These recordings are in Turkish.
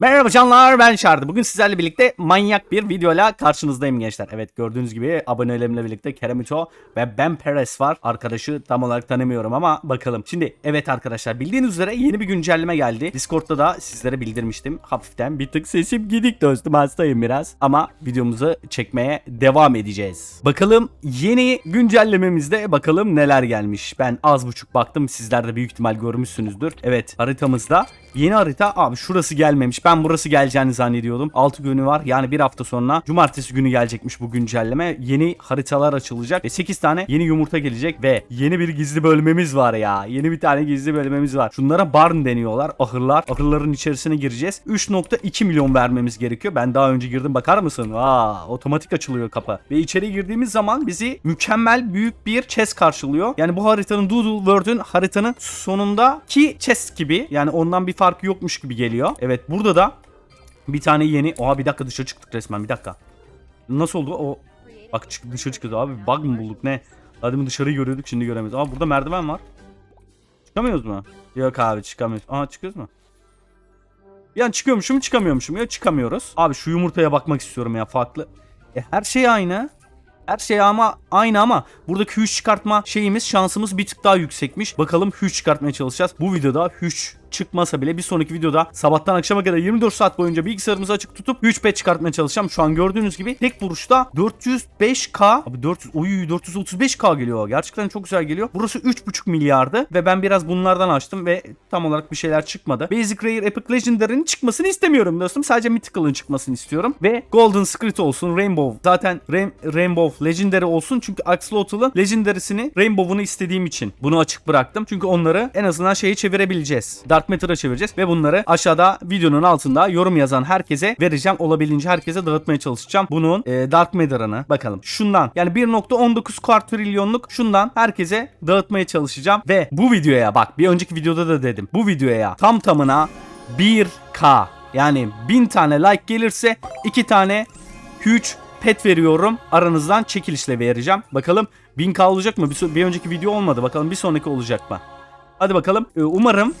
Merhaba canlar ben Şardı. Bugün sizlerle birlikte manyak bir videoyla karşınızdayım gençler. Evet gördüğünüz gibi abonelerimle birlikte Keremito ve Ben Perez var. Arkadaşı tam olarak tanımıyorum ama bakalım. Şimdi evet arkadaşlar bildiğiniz üzere yeni bir güncelleme geldi. Discord'da da sizlere bildirmiştim. Hafiften bir tık sesim gidik dostum hastayım biraz. Ama videomuzu çekmeye devam edeceğiz. Bakalım yeni güncellememizde bakalım neler gelmiş. Ben az buçuk baktım sizler de büyük ihtimal görmüşsünüzdür. Evet haritamızda Yeni harita abi şurası gelmemiş. Ben burası geleceğini zannediyordum. 6 günü var. Yani bir hafta sonra cumartesi günü gelecekmiş bu güncelleme. Yeni haritalar açılacak ve 8 tane yeni yumurta gelecek ve yeni bir gizli bölmemiz var ya. Yeni bir tane gizli bölmemiz var. Şunlara barn deniyorlar. Ahırlar. Ahırların içerisine gireceğiz. 3.2 milyon vermemiz gerekiyor. Ben daha önce girdim bakar mısın? Aa, otomatik açılıyor kapı. Ve içeri girdiğimiz zaman bizi mükemmel büyük bir chest karşılıyor. Yani bu haritanın Doodle World'ün haritanın sonundaki chest gibi. Yani ondan bir farkı yokmuş gibi geliyor. Evet burada da bir tane yeni... Oha bir dakika dışarı çıktık resmen bir dakika. Nasıl oldu o? Bak çık, dışarı çıkıyoruz abi bug mı bulduk ne? Hadi dışarıyı görüyorduk şimdi göremiyoruz. Ama burada merdiven var. Çıkamıyoruz mu? Yok abi çıkamıyoruz. Aha çıkıyoruz mu? Yani çıkıyormuşum çıkamıyormuşum ya çıkamıyoruz. Abi şu yumurtaya bakmak istiyorum ya farklı. E, her şey aynı. Her şey ama aynı ama buradaki hüç çıkartma şeyimiz şansımız bir tık daha yüksekmiş. Bakalım hüç çıkartmaya çalışacağız. Bu videoda hüç çıkmasa bile bir sonraki videoda sabahtan akşama kadar 24 saat boyunca bilgisayarımızı açık tutup 3 pet çıkartmaya çalışacağım. Şu an gördüğünüz gibi tek vuruşta 405k abi 400 oy 435k geliyor. Gerçekten çok güzel geliyor. Burası 3.5 milyardı ve ben biraz bunlardan açtım ve tam olarak bir şeyler çıkmadı. Basic Rare Epic Legendary'nin çıkmasını istemiyorum dostum. Sadece Mythical'ın çıkmasını istiyorum ve Golden Secret olsun, Rainbow. Zaten Rain- Rainbow Legendary olsun çünkü Axolotl'ın Legendary'sini Rainbow'unu istediğim için bunu açık bıraktım. Çünkü onları en azından şeyi çevirebileceğiz. Dark Matter'a çevireceğiz ve bunları aşağıda videonun altında yorum yazan herkese vereceğim. Olabildiğince herkese dağıtmaya çalışacağım. Bunun e, Dark Matter'ını bakalım. Şundan yani 1.19 kuartrilyonluk şundan herkese dağıtmaya çalışacağım. Ve bu videoya bak bir önceki videoda da dedim. Bu videoya tam tamına 1K yani 1000 tane like gelirse 2 tane huge pet veriyorum. Aranızdan çekilişle vereceğim. Bakalım 1000K olacak mı? Bir, bir önceki video olmadı. Bakalım bir sonraki olacak mı? Hadi bakalım. Ee, umarım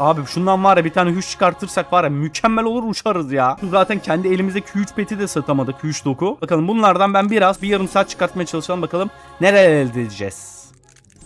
Abi şundan var ya bir tane hüç çıkartırsak var ya mükemmel olur uçarız ya. Zaten kendi elimizdeki hüç peti de satamadık hüç doku. Bakalım bunlardan ben biraz bir yarım saat çıkartmaya çalışalım bakalım neler elde edeceğiz.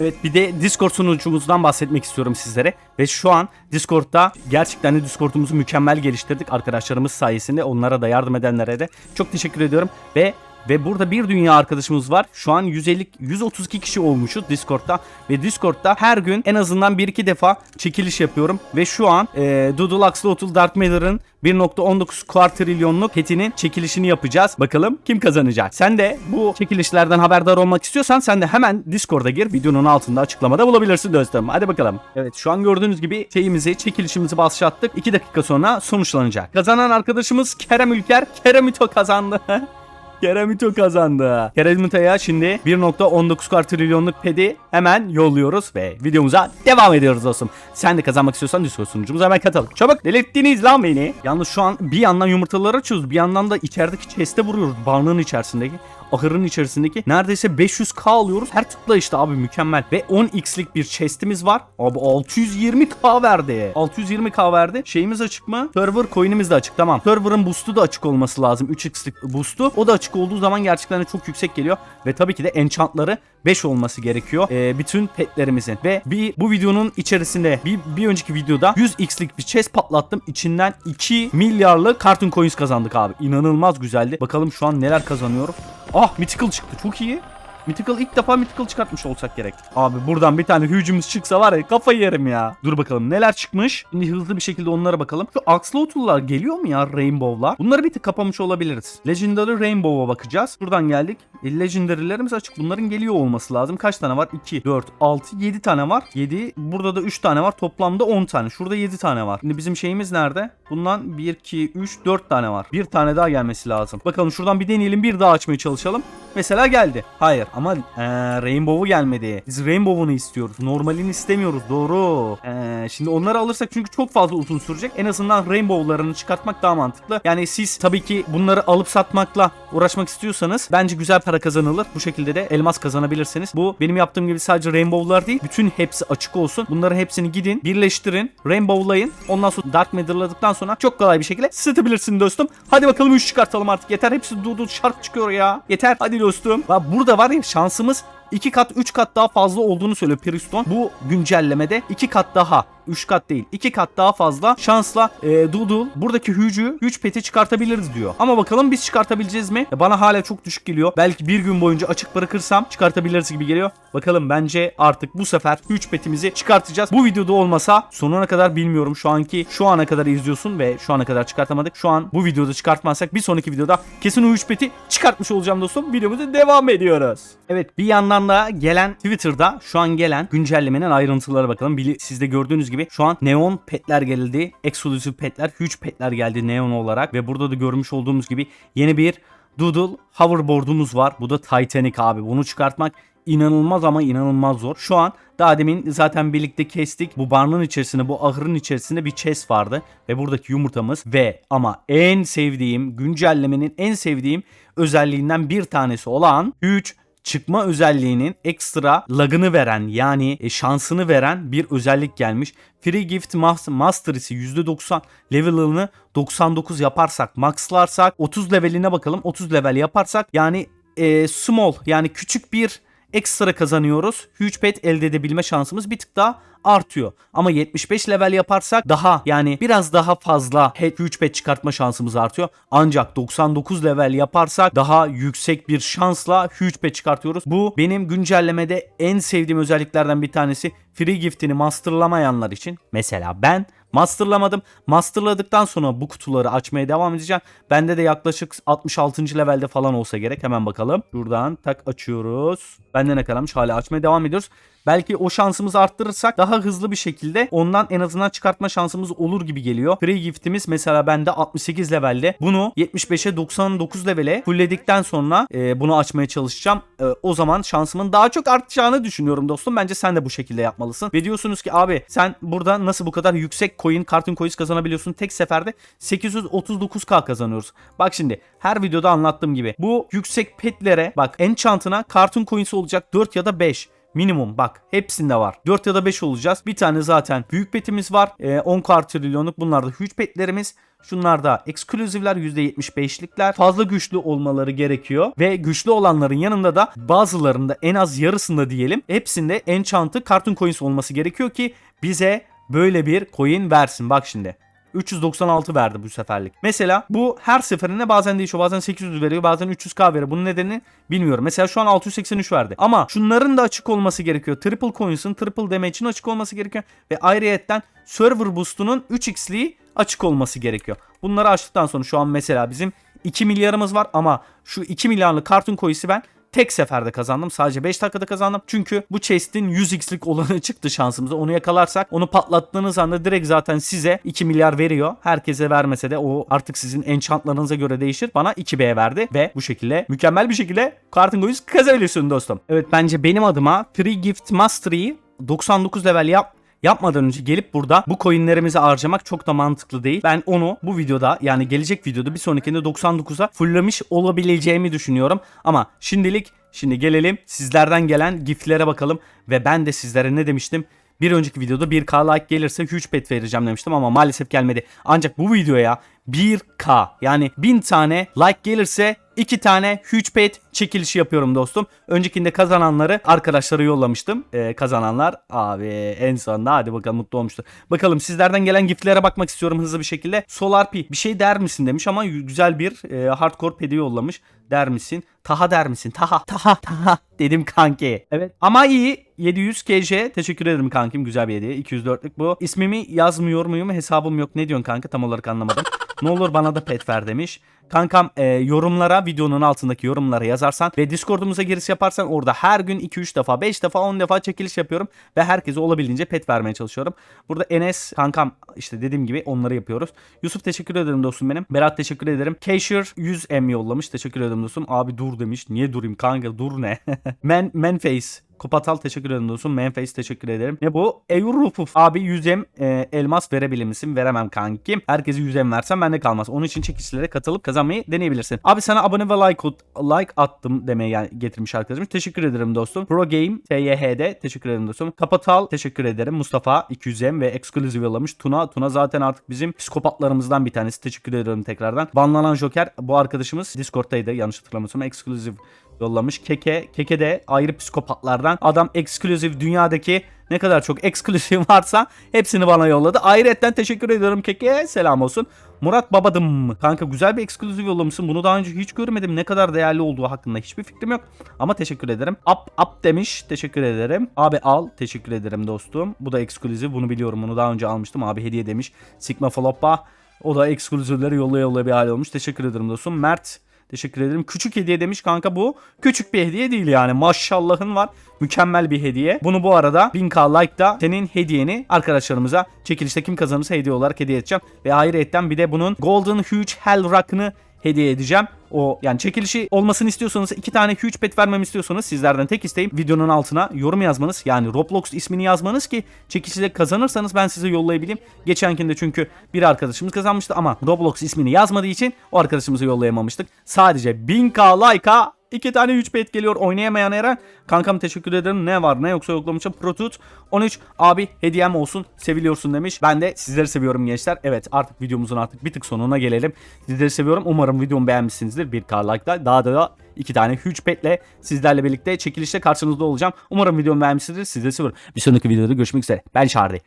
Evet bir de Discord sunucumuzdan bahsetmek istiyorum sizlere. Ve şu an Discord'da gerçekten de Discord'umuzu mükemmel geliştirdik. Arkadaşlarımız sayesinde onlara da yardım edenlere de çok teşekkür ediyorum. Ve ve burada bir dünya arkadaşımız var. Şu an 150 132 kişi olmuşuz Discord'da ve Discord'da her gün en azından 1-2 defa çekiliş yapıyorum ve şu an e, Doodle Axolotl Dark Matter'ın 1.19 kuartrilyonluk petinin çekilişini yapacağız. Bakalım kim kazanacak? Sen de bu çekilişlerden haberdar olmak istiyorsan sen de hemen Discord'a gir. Videonun altında açıklamada bulabilirsin dostum. Hadi bakalım. Evet şu an gördüğünüz gibi şeyimizi, çekilişimizi başlattık. 2 dakika sonra sonuçlanacak. Kazanan arkadaşımız Kerem Ülker. Kerem Ito kazandı. Keremito kazandı. Keremito'ya şimdi 1.19 kuartrilyonluk pedi hemen yolluyoruz ve videomuza devam ediyoruz dostum. Sen de kazanmak istiyorsan Discord sunucumuza hemen katıl. Çabuk delirttiniz lan beni. Yalnız şu an bir yandan yumurtaları açıyoruz bir yandan da içerideki chest'e vuruyoruz. Barnağın içerisindeki ahırın içerisindeki neredeyse 500k alıyoruz. Her tıkla işte abi mükemmel. Ve 10x'lik bir chest'imiz var. Abi 620k verdi. 620k verdi. Şeyimiz açık mı? Server coin'imiz de açık. Tamam. Server'ın boost'u da açık olması lazım. 3x'lik boost'u. O da açık olduğu zaman gerçekten çok yüksek geliyor. Ve tabii ki de enchantları 5 olması gerekiyor. Ee, bütün petlerimizin. Ve bir bu videonun içerisinde bir, bir önceki videoda 100x'lik bir chest patlattım. İçinden 2 milyarlık cartoon coins kazandık abi. İnanılmaz güzeldi. Bakalım şu an neler kazanıyorum. Ah Mythical çıktı. Çok iyi. Mythical ilk defa Mythical çıkartmış olsak gerek. Abi buradan bir tane hücumuz çıksa var ya kafayı yerim ya. Dur bakalım neler çıkmış. Şimdi hızlı bir şekilde onlara bakalım. Şu Axolotl'lar geliyor mu ya Rainbow'la? Bunları bir tık kapamış olabiliriz. Legendary Rainbow'a bakacağız. Buradan geldik. E, Legendary'lerimiz açık. Bunların geliyor olması lazım. Kaç tane var? 2, 4, 6, 7 tane var. 7. Burada da 3 tane var. Toplamda 10 tane. Şurada 7 tane var. Şimdi bizim şeyimiz nerede? Bundan 1, 2, 3, 4 tane var. Bir tane daha gelmesi lazım. Bakalım şuradan bir deneyelim. Bir daha açmaya çalışalım. Mesela geldi. Hayır ama ee, Rainbow'u gelmedi. Biz Rainbow'unu istiyoruz. Normalini istemiyoruz. Doğru. Ee, şimdi onları alırsak çünkü çok fazla uzun sürecek. En azından Rainbow'larını çıkartmak daha mantıklı. Yani siz tabii ki bunları alıp satmakla uğraşmak istiyorsanız bence güzel para kazanılır. Bu şekilde de elmas kazanabilirsiniz. Bu benim yaptığım gibi sadece rainbow'lar değil. Bütün hepsi açık olsun. Bunların hepsini gidin birleştirin. Rainbow'layın. Ondan sonra Dark Matter'ladıktan sonra çok kolay bir şekilde satabilirsin dostum. Hadi bakalım 3 çıkartalım artık. Yeter hepsi dudu şark çıkıyor ya. Yeter. Hadi dostum. Bak burada var ya şansımız 2 kat 3 kat daha fazla olduğunu söylüyor Priston. Bu güncellemede 2 kat daha 3 kat değil 2 kat daha fazla şansla e, Doodle buradaki hücü güç peti çıkartabiliriz diyor. Ama bakalım biz çıkartabileceğiz mi? E, Bana hala çok düşük geliyor. Belki bir gün boyunca açık bırakırsam çıkartabiliriz gibi geliyor. Bakalım bence artık bu sefer güç petimizi çıkartacağız. Bu videoda olmasa sonuna kadar bilmiyorum şu anki şu ana kadar izliyorsun ve şu ana kadar çıkartamadık. Şu an bu videoda çıkartmazsak bir sonraki videoda kesin o güç peti çıkartmış olacağım dostum. Videomuza devam ediyoruz. Evet bir yandan da gelen Twitter'da şu an gelen güncellemenin ayrıntılara bakalım. Bili- Siz de gördüğünüz gibi şu an neon petler geldi. Exclusive petler, huge petler geldi neon olarak ve burada da görmüş olduğumuz gibi yeni bir Doodle hoverboard'umuz var. Bu da Titanic abi. Bunu çıkartmak inanılmaz ama inanılmaz zor. Şu an daha demin zaten birlikte kestik. Bu barnın içerisinde, bu ahırın içerisinde bir chest vardı. Ve buradaki yumurtamız ve ama en sevdiğim, güncellemenin en sevdiğim özelliğinden bir tanesi olan 3 çıkma özelliğinin ekstra lagını veren yani e, şansını veren bir özellik gelmiş. Free Gift Mas- Mastery'si %90 level'ını 99 yaparsak maxlarsak 30 leveline bakalım 30 level yaparsak yani e, small yani küçük bir ekstra kazanıyoruz. Huge pet elde edebilme şansımız bir tık daha artıyor. Ama 75 level yaparsak daha yani biraz daha fazla head huge pet çıkartma şansımız artıyor. Ancak 99 level yaparsak daha yüksek bir şansla huge pet çıkartıyoruz. Bu benim güncellemede en sevdiğim özelliklerden bir tanesi. Free gift'ini masterlamayanlar için mesela ben masterlamadım. Masterladıktan sonra bu kutuları açmaya devam edeceğim. Bende de yaklaşık 66. levelde falan olsa gerek. Hemen bakalım. Şuradan tak açıyoruz. Bende ne kadarmış? Hala açmaya devam ediyoruz. Belki o şansımızı arttırırsak daha hızlı bir şekilde ondan en azından çıkartma şansımız olur gibi geliyor. Free gift'imiz mesela bende 68 levelde. Bunu 75'e 99 levele fullledikten sonra e, bunu açmaya çalışacağım. E, o zaman şansımın daha çok artacağını düşünüyorum dostum. Bence sen de bu şekilde yapmalısın. Ve diyorsunuz ki abi sen burada nasıl bu kadar yüksek coin, cartoon coins kazanabiliyorsun? Tek seferde 839k kazanıyoruz. Bak şimdi her videoda anlattığım gibi bu yüksek petlere bak enchant'ına cartoon coins olacak 4 ya da 5. Minimum bak hepsinde var. 4 ya da 5 olacağız. Bir tane zaten büyük petimiz var. Ee, 10 kar trilyonluk bunlar da huge petlerimiz. Şunlar da eksklusivler %75'likler. Fazla güçlü olmaları gerekiyor. Ve güçlü olanların yanında da bazılarında en az yarısında diyelim. Hepsinde enchant'ı cartoon coins olması gerekiyor ki bize böyle bir coin versin. Bak şimdi. 396 verdi bu seferlik. Mesela bu her seferinde bazen değişiyor. Bazen 800 veriyor bazen 300k veriyor. Bunun nedenini bilmiyorum. Mesela şu an 683 verdi. Ama şunların da açık olması gerekiyor. Triple Coins'ın Triple Damage'in açık olması gerekiyor. Ve ayrıyetten Server Boost'unun 3x'liği açık olması gerekiyor. Bunları açtıktan sonra şu an mesela bizim 2 milyarımız var ama şu 2 milyarlık Cartoon Coins'i ben tek seferde kazandım. Sadece 5 dakikada kazandım. Çünkü bu chest'in 100x'lik olanı çıktı şansımıza. Onu yakalarsak onu patlattığınız anda direkt zaten size 2 milyar veriyor. Herkese vermese de o artık sizin enchantlarınıza göre değişir. Bana 2B verdi ve bu şekilde mükemmel bir şekilde Cartoon Coins kazanabiliyorsun dostum. Evet bence benim adıma Free Gift Mastery'yi 99 level yap yapmadan önce gelip burada bu coinlerimizi harcamak çok da mantıklı değil. Ben onu bu videoda yani gelecek videoda bir sonrakinde 99'a fulllemiş olabileceğimi düşünüyorum. Ama şimdilik şimdi gelelim sizlerden gelen giftlere bakalım ve ben de sizlere ne demiştim? Bir önceki videoda 1k like gelirse huge pet vereceğim demiştim ama maalesef gelmedi. Ancak bu videoya 1k yani 1000 tane like gelirse 2 tane huge pet çekilişi yapıyorum dostum. Öncekinde kazananları arkadaşlara yollamıştım. Ee, kazananlar abi en sonunda hadi bakalım mutlu olmuştur. Bakalım sizlerden gelen giftlere bakmak istiyorum hızlı bir şekilde. Solar P bir şey der misin demiş ama güzel bir e, hardcore pedi yollamış. Der misin? Taha der misin? Taha. Taha. Taha. Dedim kanki. Evet. Ama iyi. 700 KJ. Teşekkür ederim kankim. Güzel bir hediye. 204'lük bu. İsmimi yazmıyor muyum? Hesabım yok. Ne diyorsun kanka? Tam olarak anlamadım. Ne olur bana da pet ver demiş. Kankam e, yorumlara videonun altındaki yorumlara yazarsan ve Discord'umuza giriş yaparsan orada her gün 2-3 defa 5 defa 10 defa çekiliş yapıyorum ve herkese olabildiğince pet vermeye çalışıyorum. Burada Enes kankam işte dediğim gibi onları yapıyoruz. Yusuf teşekkür ederim dostum benim. Berat teşekkür ederim. Keşir 100M yollamış. Teşekkür ederim dostum. Abi dur demiş. Niye durayım kanka dur ne? Man, Manface Kupatal teşekkür ederim dostum. Memphis teşekkür ederim. Ne bu? Eurofuf. Abi 100M e, elmas verebilir misin? Veremem kankim. Herkese 100M versem bende kalmaz. Onun için çekişlere katılıp kazanmayı deneyebilirsin. Abi sana abone ve like, like attım demeye getirmiş arkadaşım. Teşekkür ederim dostum. Pro Game TYH'de teşekkür ederim dostum. Kapatal teşekkür ederim. Mustafa 200M ve Exclusive yollamış. Tuna Tuna zaten artık bizim psikopatlarımızdan bir tanesi. Teşekkür ederim tekrardan. Banlanan Joker bu arkadaşımız Discord'taydı yanlış hatırlamıyorsam. Exclusive yollamış. Keke, Keke de ayrı psikopatlardan. Adam Exclusive dünyadaki ne kadar çok Exclusive varsa hepsini bana yolladı. Ayrıca teşekkür ediyorum Keke. Selam olsun. Murat Babadım. Kanka güzel bir Exclusive yollamışsın. Bunu daha önce hiç görmedim. Ne kadar değerli olduğu hakkında hiçbir fikrim yok. Ama teşekkür ederim. Up up demiş. Teşekkür ederim. Abi al. Teşekkür ederim dostum. Bu da Exclusive. Bunu biliyorum. Bunu daha önce almıştım. Abi hediye demiş. Sigma Floppa. O da eksklusivleri yollaya yollaya bir hal olmuş. Teşekkür ederim dostum. Mert Teşekkür ederim. Küçük hediye demiş kanka bu. Küçük bir hediye değil yani. Maşallahın var. Mükemmel bir hediye. Bunu bu arada 1000k like'da senin hediyeni arkadaşlarımıza çekilişte kim kazanırsa hediye olarak hediye edeceğim. Ve ayrıyetten bir de bunun Golden Huge Hell Rock'ını hediye edeceğim. O yani çekilişi olmasını istiyorsanız iki tane huge pet vermemi istiyorsanız sizlerden tek isteğim videonun altına yorum yazmanız yani Roblox ismini yazmanız ki çekilişte kazanırsanız ben size yollayabileyim. Geçenkinde çünkü bir arkadaşımız kazanmıştı ama Roblox ismini yazmadığı için o arkadaşımızı yollayamamıştık. Sadece 1000k like'a İki tane 3 pet geliyor oynayamayan Eren. Kankam teşekkür ederim. Ne var ne yoksa yoklamışım. Protut 13 abi hediyem olsun seviliyorsun demiş. Ben de sizleri seviyorum gençler. Evet artık videomuzun artık bir tık sonuna gelelim. Sizleri seviyorum. Umarım videomu beğenmişsinizdir. Bir k like'la daha da iki tane huge petle sizlerle birlikte çekilişte karşınızda olacağım. Umarım videomu beğenmişsinizdir. Sizleri seviyorum. Bir sonraki videoda görüşmek üzere. Ben Şardi.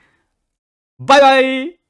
Bay bay.